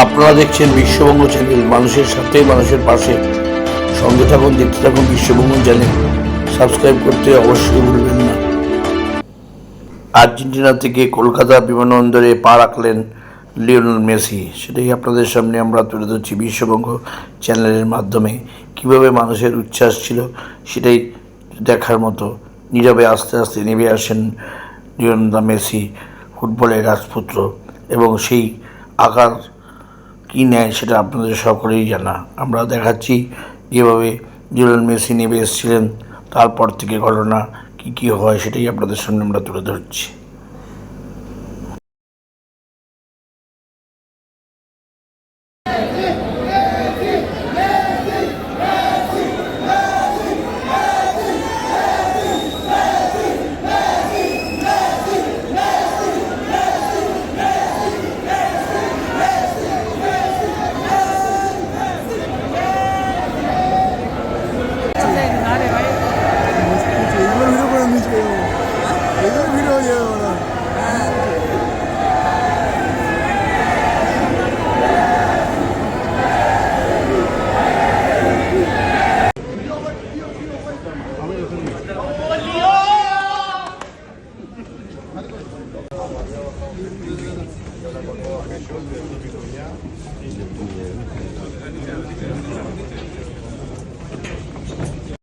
আপনারা দেখছেন বিশ্ববঙ্গ চ্যানেল। মানুষের সাথে, মানুষের পাশে। সঙ্গে থাকুন, দেখতে থাকুন বিশ্ববঙ্গ চ্যানেল। সাবস্ক্রাইব করতে অবশ্যই ভুলবেন না। আর্জেন্টিনা থেকে কলকাতা বিমানবন্দরে পা রাখলেন লিওনেল মেসি। সেটাই আপনাদের সামনে আমরা তুলে ধরছি বিশ্ববঙ্গ চ্যানেলের মাধ্যমে। কীভাবে মানুষের উচ্ছ্বাস ছিল, সেটাই দেখার মতো। নীরবে আস্তে আস্তে নেমে আসেন লিওনেল মেসি, ফুটবলের রাজপুত্র। এবং সেই আকার কী নেয় সেটা আপনাদের সকলেই জানা। আমরা দেখাচ্ছি যেভাবে লিওনেল মেসি নেমে এসেছিলেন, তারপর থেকে ঘটনা, কী কী হয় সেটাই আপনাদের সামনে আমরা তুলে ধরছি। Gracias.